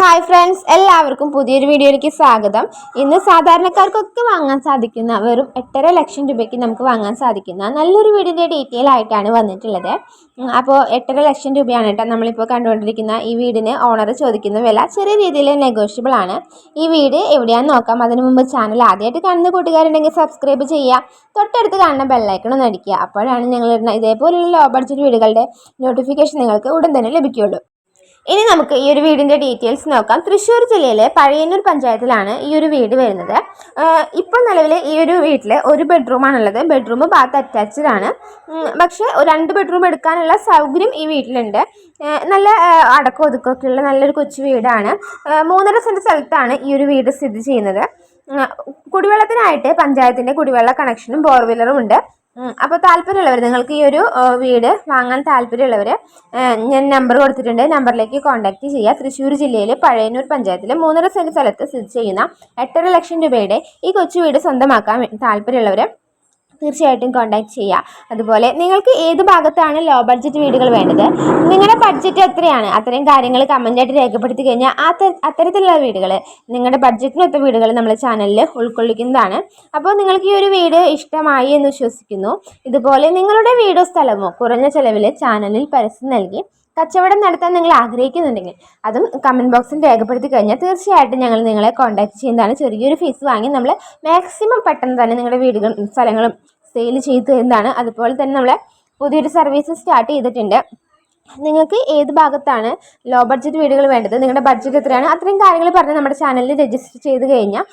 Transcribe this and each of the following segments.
Hi friends എല്ലാവർക്കും പുതിയൊരു വീഡിയോയിലേക്ക് സ്വാഗതം. ഇന്ന് സാധാരണക്കാർക്കൊക്കെ വാങ്ങാൻ സാധിക്കുന്ന വെറും എട്ടര ലക്ഷം രൂപയ്ക്ക് നമുക്ക് വാങ്ങാൻ സാധിക്കുന്ന നല്ലൊരു വീടിന്റെ ഡീറ്റെയിൽ ആയിട്ടാണ് വന്നിട്ടുള്ളത്. അപ്പോൾ എട്ടര ലക്ഷം രൂപയാണ് കേട്ടോ നമ്മളിപ്പോൾ കണ്ടുകൊണ്ടിരിക്കുന്ന ഈ വീടിന് ഓണർ ചോദിക്കുന്ന വില. ചെറിയ രീതിയിൽ നെഗോഷ്യബിൾ ആണ്. ഈ വീട് എവിടെയാണെന്ന് നോക്കാം. അതിനു മുമ്പ് ചാനൽ ആദ്യമായിട്ട് കാണുന്ന കൂട്ടുകാരുണ്ടെങ്കിൽ സബ്സ്ക്രൈബ് ചെയ്യുക. തൊട്ടടുത്ത് കാണുന്ന ബെല്ലൈക്കൺ ഒന്ന് അടിക്കുക. അപ്പോഴാണ് ഞങ്ങൾ ഇതേപോലെയുള്ള ലോ ബഡ്ജറ്റ് വീടുകളുടെ നോട്ടിഫിക്കേഷൻ നിങ്ങൾക്ക് ഉടൻ തന്നെ ലഭിക്കുകയുള്ളൂ. ഇനി നമുക്ക് ഈ ഒരു വീടിന്റെ ഡീറ്റെയിൽസ് നോക്കാം. തൃശ്ശൂർ ജില്ലയിലെ പഴയന്നൂർ പഞ്ചായത്തിലാണ് ഈ ഒരു വീട് വരുന്നത്. ഇപ്പോൾ നിലവിൽ ഈ ഒരു വീട്ടിൽ ഒരു ബെഡ്റൂമാണുള്ളത് ബെഡ്റൂം ബാത്ത് അറ്റാച്ച്ഡ് ആണ്. പക്ഷേ രണ്ട് ബെഡ്റൂം എടുക്കാനുള്ള സൗകര്യം ഈ വീട്ടിലുണ്ട്. നല്ല അടക്കം ഒതുക്കമൊക്കെ ഉള്ള നല്ലൊരു കൊച്ചു വീടാണ്. മൂന്നര സെന്റ് സ്ഥലത്താണ് ഈ ഒരു വീട് സ്ഥിതി ചെയ്യുന്നത്. കുടിവെള്ളത്തിനായിട്ട് പഞ്ചായത്തിന്റെ കുടിവെള്ള കണക്ഷനും ബോർവെല്ലറും ഉണ്ട്. അപ്പോൾ താല്പര്യമുള്ളവർ നിങ്ങൾക്ക് ഈ ഒരു വീട് വാങ്ങാൻ താല്പര്യമുള്ളവർ ഞാൻ നമ്പർ കൊടുത്തിട്ടുണ്ട്. നമ്പറിലേക്ക് കോൺടാക്റ്റ് ചെയ്യുക തൃശ്ശൂർ ജില്ലയിലെ പഴയന്നൂർ പഞ്ചായത്തിലെ മൂന്നര സെന്റ് സ്ഥലത്ത് സ്ഥിതി ചെയ്യുന്ന എട്ടര ലക്ഷം രൂപയുടെ ഈ കൊച്ചു വീട് സ്വന്തമാക്കാൻ താല്പര്യമുള്ളവർ തീർച്ചയായിട്ടും കോൺടാക്ട് ചെയ്യുക അതുപോലെ നിങ്ങൾക്ക് ഏത് ഭാഗത്താണ് ലോ ബഡ്ജറ്റ് വീടുകൾ വേണ്ടത്? നിങ്ങളുടെ ബഡ്ജറ്റ് എത്രയാണ്? അത്രയും കാര്യങ്ങൾ കമന്റായിട്ട് രേഖപ്പെടുത്തി കഴിഞ്ഞാൽ ആ അത്തരത്തിലുള്ള വീടുകൾ നിങ്ങളുടെ ബഡ്ജറ്റിനൊത്ത വീടുകൾ നമ്മൾ ചാനലിൽ ഉൾക്കൊള്ളിക്കുന്നതാണ്. അപ്പോൾ നിങ്ങൾക്ക് ഈ ഒരു വീട് ഇഷ്ടമായി എന്ന് വിശ്വസിക്കുന്നു. ഇതുപോലെ നിങ്ങളുടെ വീടോ സ്ഥലമോ കുറഞ്ഞ ചിലവിൽ ചാനലിൽ പരസ്യം നൽകി കച്ചവടം നടത്താൻ നിങ്ങൾ ആഗ്രഹിക്കുന്നുണ്ടെങ്കിൽ അതും കമന്റ് ബോക്സിൽ രേഖപ്പെടുത്തി കഴിഞ്ഞാൽ തീർച്ചയായിട്ടും ഞങ്ങൾ നിങ്ങളെ കോൺടാക്ട് ചെയ്യുന്നതാണ്. ചെറിയൊരു ഫീസ് വാങ്ങി നമ്മൾ മാക്സിമം പെട്ടെന്ന് തന്നെ നിങ്ങളുടെ വീടുകളും സ്ഥലങ്ങളും സെയിൽ ചെയ്ത് തരുന്നതാണ്. അതുപോലെ തന്നെ നമ്മൾ പുതിയൊരു സർവീസ് സ്റ്റാർട്ട് ചെയ്തിട്ടുണ്ട്. നിങ്ങൾക്ക് ഏത് ഭാഗത്താണ് ലോ ബഡ്ജറ്റ് വീടുകൾ വേണ്ടത്? നിങ്ങളുടെ ബഡ്ജറ്റ് എത്രയാണ്? അത്രയും കാര്യങ്ങൾ പറഞ്ഞ് നമ്മുടെ ചാനലിൽ രജിസ്റ്റർ ചെയ്ത് കഴിഞ്ഞാൽ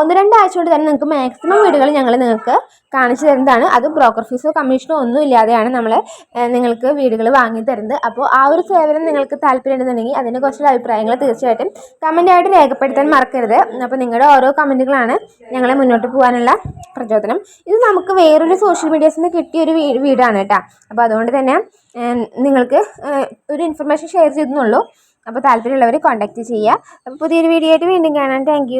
ഒന്ന് രണ്ടാഴ്ച കൊണ്ട് തന്നെ നിങ്ങൾക്ക് മാക്സിമം വീടുകൾ ഞങ്ങൾ നിങ്ങൾക്ക് കാണിച്ചു തരുന്നതാണ്. അത് ബ്രോക്കർ ഫീസോ കമ്മീഷനോ ഒന്നും ഇല്ലാതെയാണ് നമ്മൾ നിങ്ങൾക്ക് വീടുകൾ വാങ്ങി തരുന്നത്. അപ്പോൾ ആ ഒരു സേവനം നിങ്ങൾക്ക് താല്പര്യമുണ്ടെന്നുണ്ടെങ്കിൽ അതിനെ കുറച്ചുള്ള അഭിപ്രായങ്ങൾ തീർച്ചയായിട്ടും കമന്റായിട്ട് രേഖപ്പെടുത്താൻ മറക്കരുത്. അപ്പോൾ നിങ്ങളുടെ ഓരോ കമന്റുകളാണ് ഞങ്ങളെ മുന്നോട്ട് പോകാനുള്ള പ്രചോദനം. ഇത് നമുക്ക് വേറൊരു സോഷ്യൽ മീഡിയസിൽ നിന്ന് കിട്ടിയ ഒരു വീടാണ് കേട്ടോ. അപ്പോൾ അതുകൊണ്ട് തന്നെ നിങ്ങൾക്ക് ഒരു ഇൻഫർമേഷൻ ഷെയർ ചെയ്തെന്നുള്ളൂ അപ്പോൾ താല്പര്യമുള്ളവർ കോൺടാക്റ്റ് ചെയ്യുക. അപ്പോൾ പുതിയൊരു വീഡിയോ ആയിട്ട് വീണ്ടും കാണാം. താങ്ക്